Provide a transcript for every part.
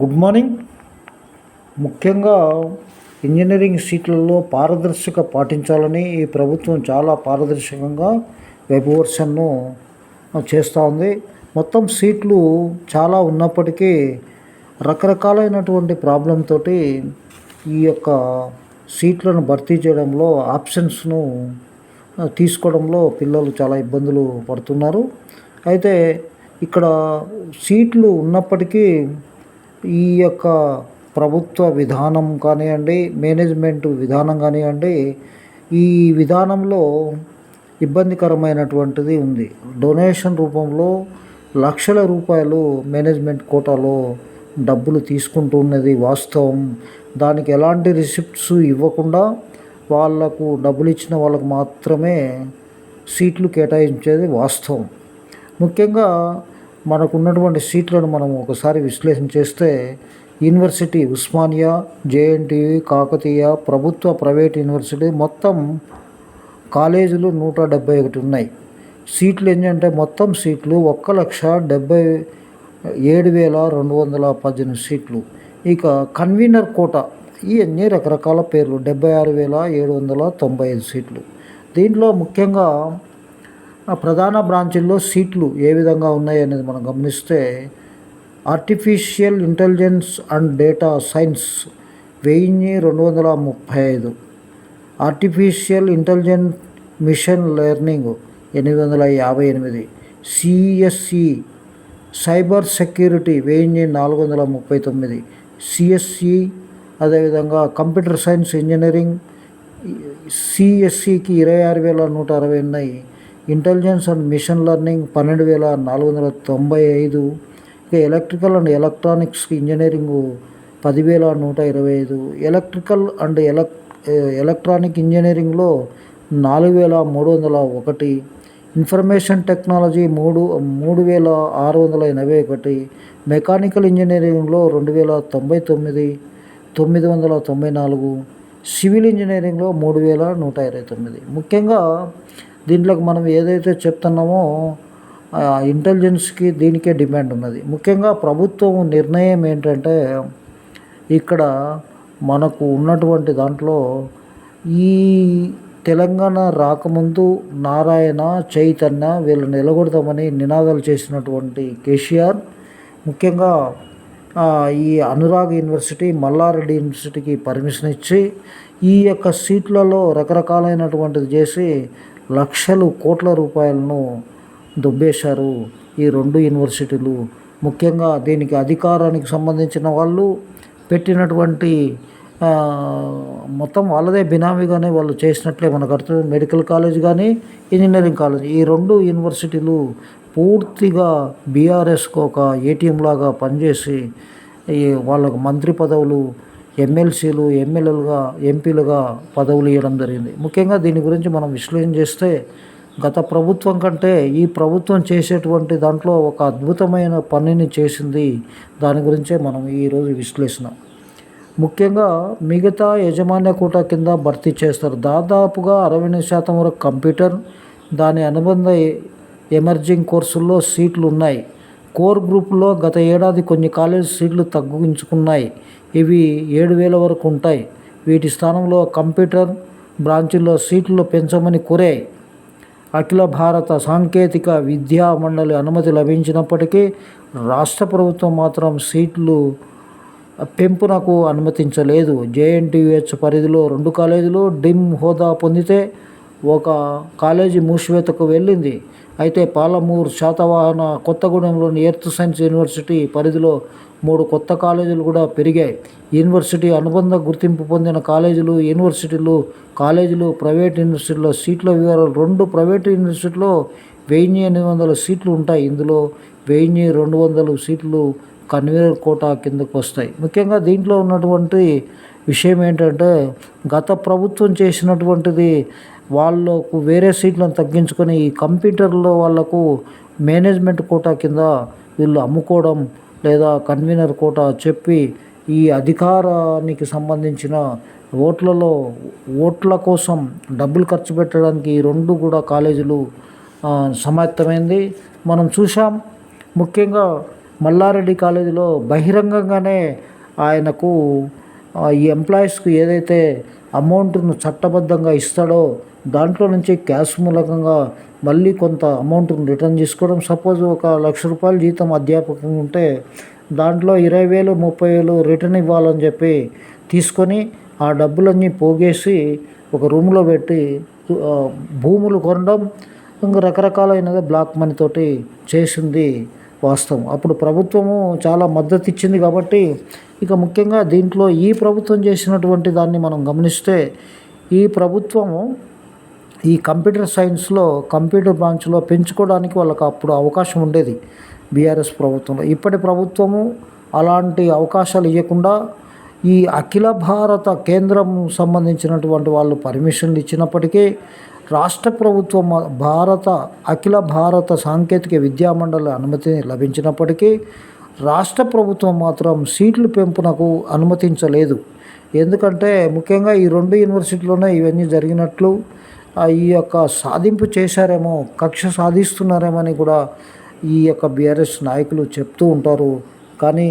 Good morning. ముఖ్యంగా engineering సీట్లలో పారదర్శక పాటించాలని ఈ ప్రభుత్వం చాలా పారదర్శకంగా వెబ్ వర్షన్ను చేస్తూ ఉంది. మొత్తం సీట్లు చాలా ఉన్నప్పటికీ రకరకాలైనటువంటి ప్రాబ్లం తోటి ఈ యొక్క సీట్లను భర్తీ చేయడంలో ఆప్షన్స్ను తీసుకోవడంలో పిల్లలు చాలా ఇబ్బందులు పడుతున్నారు. అయితే ఇక్కడ సీట్లు ఉన్నప్పటికీ ఈ యొక్క ప్రభుత్వ విధానం కానివ్వండి మేనేజ్మెంట్ విధానం కానివ్వండి ఈ విధానంలో ఇబ్బందికరమైనటువంటిది ఉంది. డొనేషన్ రూపంలో లక్షల రూపాయలు మేనేజ్మెంట్ కోటాలో డబ్బులు తీసుకుంటున్నది వాస్తవం. దానికి ఎలాంటి రిసిప్ట్స్ ఇవ్వకుండా వాళ్ళకు డబ్బులు ఇచ్చిన వాళ్ళకు మాత్రమే సీట్లు కేటాయించేది వాస్తవం. ముఖ్యంగా మనకు ఉన్నటువంటి సీట్లను మనం ఒకసారి విశ్లేషణ చేస్తే యూనివర్సిటీ ఉస్మానియా జేఎన్టీయు కాకతీయ ప్రభుత్వ ప్రైవేట్ యూనివర్సిటీ మొత్తం కాలేజీలు నూట డెబ్బై ఒకటి ఉన్నాయి. సీట్లు ఏంటంటే మొత్తం సీట్లు ఒక్క లక్ష డెబ్బై ఏడు వేల రెండు వందల పద్దెనిమిది సీట్లు. ఇక కన్వీనర్ కోట ఇవన్నీ రకరకాల పేర్లు డెబ్బై ఆరు వేల ఏడు వందల తొంభై ఐదు సీట్లు. దీంట్లో ముఖ్యంగా ఆ ప్రధాన బ్రాంచ్ల్లో సీట్లు ఏ విధంగా ఉన్నాయి అనేది మనం గమనిస్తే artificial intelligence and data science వెయ్యి రెండు వందల ముప్పై ఐదు ఆర్టిఫిషియల్ ఇంటెలిజెంట్ మిషన్ లెర్నింగ్ ఎనిమిది వందల యాభై ఎనిమిది సిఎస్సి సైబర్ సెక్యూరిటీ వెయ్యి నాలుగు వందల ముప్పై తొమ్మిది సిఎస్సి అదేవిధంగా కంప్యూటర్ సైన్స్ ఇంజనీరింగ్ సిఎస్సికి ఇరవై ఆరు వేల నూట అరవై ఉన్నాయి ఇంటెలిజెన్స్ అండ్ మిషన్ లెర్నింగ్ పన్నెండు వేల నాలుగు వందల తొంభై ఐదు. ఇక ఎలక్ట్రికల్ అండ్ ఎలక్ట్రానిక్స్ ఇంజనీరింగ్ పదివేల నూట ఇరవై ఐదు. ఎలక్ట్రికల్ అండ్ ఎలక్ ఎలక్ట్రానిక్ ఇంజనీరింగ్లో నాలుగు వేల మూడు వందల ఒకటి. ఇన్ఫర్మేషన్ టెక్నాలజీ మూడు మూడు వేల ఆరు వందల ఎనభై ఒకటి. మెకానికల్ ఇంజనీరింగ్లో రెండు వేల తొంభై తొమ్మిది తొమ్మిది వందల తొంభై నాలుగు. సివిల్ ఇంజనీరింగ్లో మూడు వేల నూట ఇరవై తొమ్మిది. ముఖ్యంగా దీంట్లోకి మనం ఏదైతే చెప్తున్నామో ఇంటెలిజెన్స్కి దీనికే డిమాండ్ ఉన్నది. ముఖ్యంగా ప్రభుత్వం నిర్ణయం ఏంటంటే ఇక్కడ మనకు ఉన్నటువంటి దాంట్లో ఈ తెలంగాణ రాకముందు నారాయణ చైతన్య వీళ్ళు నిలగొడతామని నినాదాలు చేసినటువంటి కేసీఆర్ ముఖ్యంగా ఈ అనురాగ్ యూనివర్సిటీ మల్లారెడ్డి యూనివర్సిటీకి పర్మిషన్ ఇచ్చి ఈ యొక్క సీట్లలో రకరకాలైనటువంటిది చేసి లక్షలు కోట్ల రూపాయలను దుబ్బేశారు ఈ రెండు యూనివర్సిటీలు. ముఖ్యంగా దీనికి అధికారానికి సంబంధించిన వాళ్ళు పెట్టినటువంటి మొత్తం వాళ్ళదే బినామీగానే వాళ్ళు చేసినట్లే మనకు అర్థం. మెడికల్ కాలేజ్ కానీ ఇంజనీరింగ్ కాలేజ్ ఈ రెండు యూనివర్సిటీలు పూర్తిగా బీఆర్ఎస్కు ఒక ఏటీఎం లాగా పనిచేసి ఈ వాళ్ళకు మంత్రి పదవులు ఎమ్మెల్సీలు ఎమ్మెల్యేలుగా ఎంపీలుగా పదవులు ఇవ్వడం జరిగింది. ముఖ్యంగా దీని గురించి మనం విశ్లేషణ చేస్తే గత ప్రభుత్వం కంటే ఈ ప్రభుత్వం చేసేటువంటి దాంట్లో ఒక అద్భుతమైన పనిని చేసింది. దాని గురించే మనం ఈరోజు విశ్లేషణ. ముఖ్యంగా మిగతా యజమాన్య కోట కింద భర్తీ చేస్తారు. దాదాపుగా అరవై శాతం వరకు కంప్యూటర్ దాని అనుబంధ ఎమర్జింగ్ కోర్సుల్లో సీట్లు ఉన్నాయి. కోర్ గ్రూప్లో గత ఏడాది కొన్ని కాలేజ్ సీట్లు తగ్గించుకున్నాయి. ఇవి ఏడు వేల వరకు ఉంటాయి. వీటి స్థానంలో కంప్యూటర్ బ్రాంచుల్లో సీట్లు పెంచమని కోరాయి అఖిల భారత సాంకేతిక విద్యా మండలి అనుమతి లభించినప్పటికీ రాష్ట్ర ప్రభుత్వం మాత్రం సీట్లు పెంపునకు అనుమతించలేదు. జేఎన్టీయూహెచ్ పరిధిలో రెండు కాలేజీలు డిమ్ హోదా పొందితే ఒక కాలేజీ మూసివేతకు వెళ్ళింది. అయితే పాలమూరు శాతవాహన కొత్తగూడెంలోని ఎర్త్ సైన్స్ యూనివర్సిటీ పరిధిలో మూడు కొత్త కాలేజీలు కూడా పెరిగాయి. యూనివర్సిటీ అనుబంధ గుర్తింపు పొందిన కాలేజీలు యూనివర్సిటీలు కాలేజీలు ప్రైవేట్ యూనివర్సిటీలో సీట్ల వివరాలు రెండు ప్రైవేట్ యూనివర్సిటీలో వెయ్యి ఎనిమిది వందల సీట్లు ఉంటాయి. ఇందులో వెయ్యి రెండు వందలు సీట్లు కన్వీనర్ కోటా కిందకు వస్తాయి. ముఖ్యంగా దీంట్లో ఉన్నటువంటి విషయం ఏంటంటే గత ప్రభుత్వం చేసినటువంటిది వాళ్ళకు వేరే సీట్లను తగ్గించుకొని ఈ కంప్యూటర్లో వాళ్ళకు మేనేజ్మెంట్ కోటా కింద వీళ్ళు అమ్ముకోవడం లేదా కన్వీనర్ కోటా చెప్పి ఈ అధికారానికి సంబంధించిన ఓట్లలో ఓట్ల కోసం డబ్బులు ఖర్చు పెట్టడానికి ఈ రెండు కూడా కాలేజీలు సమాయత్తమైంది మనం చూసాం ముఖ్యంగా మల్లారెడ్డి కాలేజీలో బహిరంగంగానే ఆయనకు ఈ ఎంప్లాయీస్కి ఏదైతే అమౌంట్ను చట్టబద్ధంగా ఇస్తాడో దాంట్లో నుంచి క్యాష్ మూలకంగా మళ్ళీ కొంత అమౌంట్ని రిటర్న్ చేసుకోవడం. సపోజ్ ఒక లక్ష రూపాయలు జీతం అధ్యాపకం ఉంటే దాంట్లో ఇరవై వేలు ముప్పై వేలు రిటర్న్ ఇవ్వాలని చెప్పి తీసుకొని ఆ డబ్బులన్నీ పోగేసి ఒక రూమ్లో పెట్టి భూములు కొనడం ఇంకా రకరకాలైనది బ్లాక్ మనీ తోటి చేసింది వాస్తవం. అప్పుడు ప్రభుత్వము చాలా మద్దతు ఇచ్చింది కాబట్టి ఇక ముఖ్యంగా దీంట్లో ఈ ప్రభుత్వం చేసినటువంటి దాన్ని మనం గమనిస్తే ఈ ప్రభుత్వము ఈ కంప్యూటర్ సైన్స్లో కంప్యూటర్ బ్రాంచ్లో పెంచుకోవడానికి వాళ్ళకి అప్పుడు అవకాశం ఉండేది. బీఆర్ఎస్ ప్రభుత్వంలో. ఇప్పటి ప్రభుత్వము అలాంటి అవకాశాలు ఇవ్వకుండా ఈ అఖిల భారత కేంద్రం సంబంధించినటువంటి వాళ్ళు పర్మిషన్లు ఇచ్చినప్పటికీ రాష్ట్ర ప్రభుత్వం భారత అఖిల భారత సాంకేతిక విద్యామండలి అనుమతి లభించినప్పటికీ రాష్ట్ర ప్రభుత్వం మాత్రం సీట్లు పెంపునకు అనుమతించలేదు. ఎందుకంటే ముఖ్యంగా ఈ రెండు యూనివర్సిటీలోనే ఇవన్నీ జరిగినట్లు ఈ యొక్క సాధింపు చేశారేమో కక్ష సాధిస్తున్నారేమని కూడా ఈ యొక్క బీఆర్ఎస్ నాయకులు చెప్తూ ఉంటారు. కానీ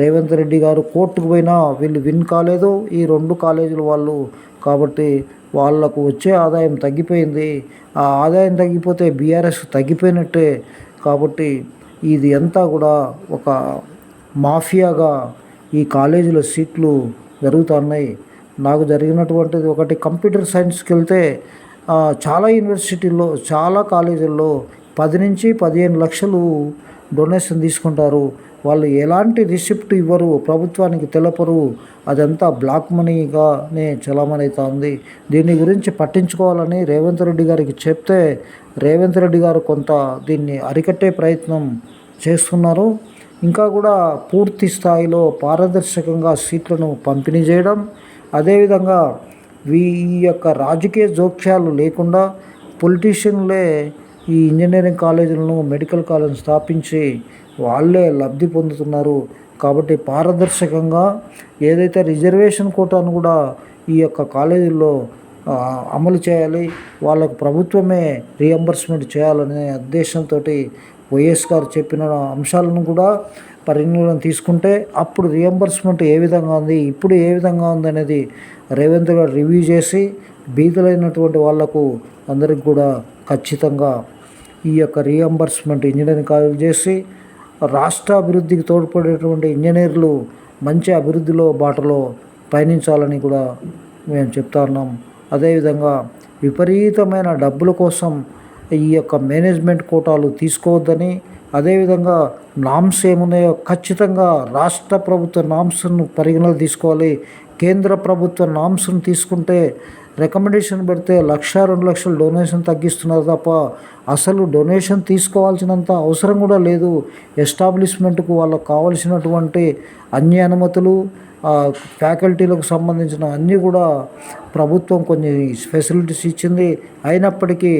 రేవంత్ రెడ్డి గారు కోర్టుకు పోయినా వీళ్ళు విన్ కాలేదు. ఈ రెండు కాలేజీల వాళ్ళు కాబట్టి వాళ్ళకు వచ్చే ఆదాయం తగ్గిపోయింది. ఆ ఆదాయం తగ్గిపోతే బీఆర్ఎస్ తగ్గిపోయినట్టే. కాబట్టి ఇది అంతా కూడా ఒక మాఫియాగా ఈ కాలేజీల సీట్లు జరుగుతున్నాయి. నాకు జరిగినటువంటిది ఒకటి కంప్యూటర్ సైన్స్కి వెళ్తే చాలా యూనివర్సిటీల్లో చాలా కాలేజీల్లో పది నుంచి పదిహేను లక్షలు డొనేషన్ తీసుకుంటారు. వాళ్ళు ఎలాంటి రిసిప్ట్ ఇవ్వరు ప్రభుత్వానికి తెలపరు. అదంతా బ్లాక్ మనీగానే చలామణి ఉంది దీని గురించి పట్టించుకోవాలని రేవంత్ రెడ్డి గారికి చెప్తే రేవంత్ రెడ్డి గారు కొంత దీన్ని అరికట్టే ప్రయత్నం చేస్తున్నారు. ఇంకా కూడా పూర్తి స్థాయిలో పారదర్శకంగా సీట్లను పంపిణీ చేయడం అదేవిధంగా వీ ఈ యొక్క రాజకీయ జోక్యాలు లేకుండా పొలిటీషియన్లే ఈ ఇంజనీరింగ్ కాలేజీలను మెడికల్ కాలేజ్ స్థాపించి వాళ్ళే లబ్ధి పొందుతున్నారు. కాబట్టి పారదర్శకంగా ఏదైతే రిజర్వేషన్ కోటాను కూడా ఈ యొక్క కాలేజీల్లో అమలు చేయాలి వాళ్ళకు ప్రభుత్వమే రియంబర్స్మెంట్ చేయాలనే ఉద్దేశంతో వైఎస్ గారు చెప్పిన అంశాలను కూడా పరిగణన తీసుకుంటే అప్పుడు రియంబర్స్మెంట్ ఏ విధంగా ఉంది ఇప్పుడు ఏ విధంగా ఉంది అనేది రేవంత్ గారు రివ్యూ చేసి బీదలైనటువంటి వాళ్ళకు అందరికి కూడా ఖచ్చితంగా ఈ యొక్క రీఎంబర్స్మెంట్ ఇంజనీరింగ్ కాలేజ్ చేసి రాష్ట్ర అభివృద్ధికి తోడ్పడేటువంటి ఇంజనీర్లు మంచి అభివృద్ధిలో బాటలో పయనించాలని కూడా మేము చెప్తా ఉన్నాం. అదేవిధంగా విపరీతమైన డబ్బుల కోసం ఈ యొక్క మేనేజ్మెంట్ కోటాలు తీసుకోవద్దని అదేవిధంగా నామ్స్ ఏమున్నాయో ఖచ్చితంగా రాష్ట్ర ప్రభుత్వ నామ్స్ను పరిగణలో తీసుకోవాలి. కేంద్ర ప్రభుత్వ నామ్స్ను తీసుకుంటే రికమెండేషన్ పెడితే లక్ష రెండు లక్షలు డొనేషన్ తగ్గిస్తున్నారు తప్ప అసలు డొనేషన్ తీసుకోవాల్సినంత అవసరం కూడా లేదు. ఎస్టాబ్లిష్మెంట్కు వాళ్ళకు కావలసినటువంటి అన్ని అనుమతులు ఆ, ఫ్యాకల్టీలకు సంబంధించిన అన్నీ కూడా ప్రభుత్వం కొన్ని ఫెసిలిటీస్ ఇచ్చింది. అయినప్పటికీ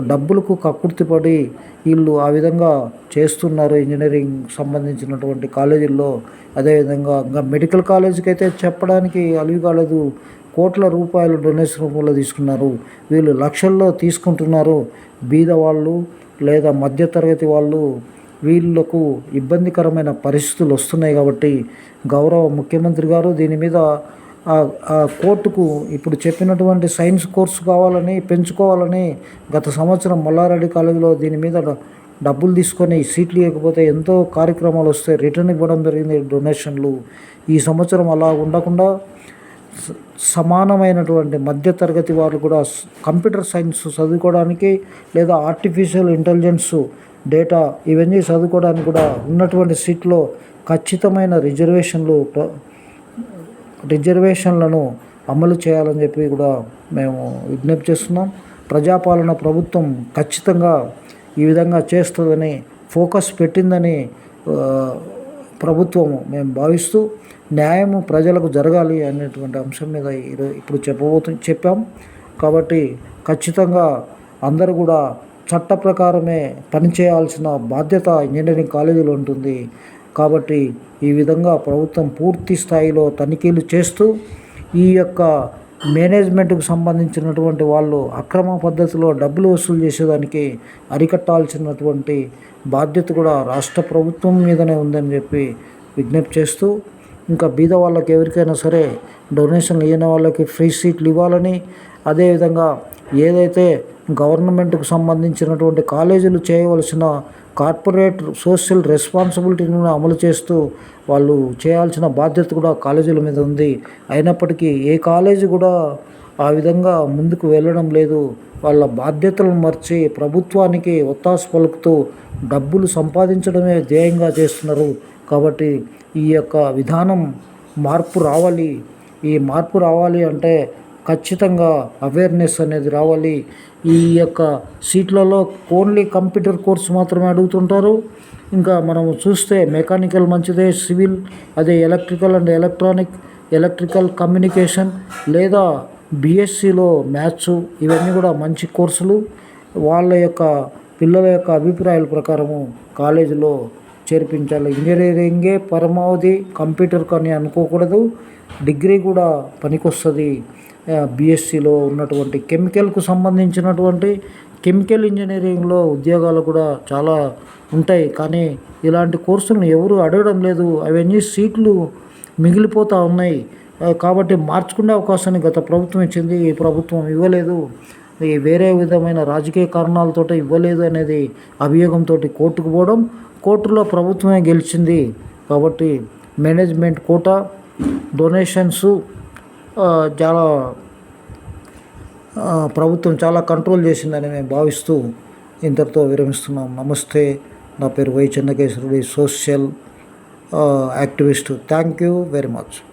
డబ్బులకు కక్కుర్తిపడి వీళ్ళు ఆ విధంగా చేస్తున్నారు ఇంజనీరింగ్ సంబంధించినటువంటి కాలేజీల్లో. అదేవిధంగా ఇంకా మెడికల్ కాలేజీకి అయితే చెప్పడానికి అలివి కాలేదు. కోట్ల రూపాయలు డొనేషన్ రూపంలో తీసుకున్నారు. వీళ్ళు లక్షల్లో తీసుకుంటున్నారు. బీద వాళ్ళు లేదా మధ్యతరగతి వాళ్ళు వీళ్ళకు ఇబ్బందికరమైన పరిస్థితులు వస్తున్నాయి కాబట్టి గౌరవ ముఖ్యమంత్రి గారు దీని మీద కోర్టుకు ఇప్పుడు చెప్పినటువంటి సైన్స్ కోర్సు కావాలని పెంచుకోవాలని గత సంవత్సరం మల్లారెడ్డి కాలేజీలో దీని మీద డబ్బులు తీసుకొని సీట్లు ఇవ్వకపోతే ఎంతో కార్యక్రమాలు వస్తే రిటర్న్ ఇవ్వడం జరిగింది డొనేషన్లు. ఈ సంవత్సరం అలా ఉండకుండా సమానమైనటువంటి సమానమైనటువంటి మధ్యతరగతి వారు కూడా కంప్యూటర్ సైన్స్ చదువుకోవడానికి లేదా ఆర్టిఫిషియల్ ఇంటెలిజెన్స్ డేటా ఇవన్నీ చదువుకోవడానికి కూడా ఉన్నటువంటి సీట్లో ఖచ్చితమైన రిజర్వేషన్లు రిజర్వేషన్లను అమలు చేయాలని చెప్పి కూడా మేము విజ్ఞప్తి చేస్తున్నాం. ప్రజాపాలన ప్రభుత్వం ఖచ్చితంగా ఈ విధంగా చేస్తుందని ఫోకస్ పెట్టిందని ప్రభుత్వం ప్రభుత్వము మేము భావిస్తూ న్యాయము ప్రజలకు జరగాలి అనేటువంటి అంశం మీద ఈరో ఇప్పుడు చెప్పబోతు చెప్పాం. కాబట్టి ఖచ్చితంగా అందరూ కూడా చట్ట ప్రకారమే పనిచేయాల్సిన బాధ్యత ఇంజనీరింగ్ కాలేజీలో ఉంటుంది. కాబట్టి ఈ విధంగా ప్రభుత్వం పూర్తి స్థాయిలో తనిఖీలు చేస్తూ ఈ యొక్క మేనేజ్మెంట్కు సంబంధించినటువంటి వాళ్ళు అక్రమ పద్ధతిలో డబ్బులు వసూలు చేసేదానికి అరికట్టాల్సినటువంటి బాధ్యత కూడా రాష్ట్ర ప్రభుత్వం మీదనే ఉందని చెప్పి విజ్ఞప్తి చేస్తూ ఇంకా బీద వాళ్ళకి ఎవరికైనా సరే డొనేషన్లు ఇవ్వని వాళ్ళకి ఫ్రీ సీట్లు ఇవ్వాలని అదేవిధంగా ఏదైతే గవర్నమెంట్కు సంబంధించినటువంటి కాలేజీలు చేయవలసిన కార్పొరేట్ సోషల్ రెస్పాన్సిబిలిటీని అమలు చేస్తూ వాళ్ళు చేయాల్సిన బాధ్యత కూడా కాలేజీల మీద ఉంది. అయినప్పటికీ ఏ కాలేజీ కూడా ఆ విధంగా ముందుకు వెళ్ళడం లేదు. వాళ్ళ బాధ్యతలను మర్చి ప్రభుత్వానికి ఒత్తాసు పలుకుతూ డబ్బులు సంపాదించడమే ధ్యేయంగా చేస్తున్నారు. కాబట్టి ఈ యొక్క విధానం మార్పు రావాలి. ఈ మార్పు రావాలి అంటే ఖచ్చితంగా అవేర్నెస్ అనేది రావాలి. ఈ యొక్క సీట్లలో ఓన్లీ కంప్యూటర్ కోర్స్ మాత్రమే అడుగుతుంటారు. ఇంకా మనం చూస్తే మెకానికల్ మంచిదే సివిల్ అదే electrical and electronic electrical communication లేదా బీఎస్సీలో మ్యాథ్స్ ఇవన్నీ కూడా మంచి కోర్సులు వాళ్ళ యొక్క పిల్లల యొక్క అభిప్రాయాల ప్రకారము కాలేజీలో చేర్పించాలి. ఇంజనీరింగే పరమావధి కంప్యూటర్ కానీ అనుకోకూడదు. డిగ్రీ కూడా పనికొస్తుంది. బీఎస్సీలో ఉన్నటువంటి కెమికల్కు సంబంధించినటువంటి కెమికల్ ఇంజనీరింగ్లో ఉద్యోగాలు కూడా చాలా ఉంటాయి. కానీ ఇలాంటి కోర్సులను ఎవరు అడగడం లేదు. అవన్నీ సీట్లు మిగిలిపోతూ ఉన్నాయి. కాబట్టి మార్చుకునే అవకాశాన్ని గత ప్రభుత్వం ఇచ్చింది. ఈ ప్రభుత్వం ఇవ్వలేదు. వేరే విధమైన రాజకీయ కారణాలతో ఇవ్వలేదు అనేది అభియోగంతో కోర్టుకు పోవడం కోర్టులో ప్రభుత్వమే గెలిచింది కాబట్టి మేనేజ్మెంట్ కోట డొనేషన్స్ చాలా ప్రభుత్వం చాలా కంట్రోల్ చేసిందని మేము భావిస్తూ ఇంతటితో విరమిస్తున్నాం. నమస్తే. నా పేరు Y చెన్నకేశ్వరుడి social activist. Thank you very much.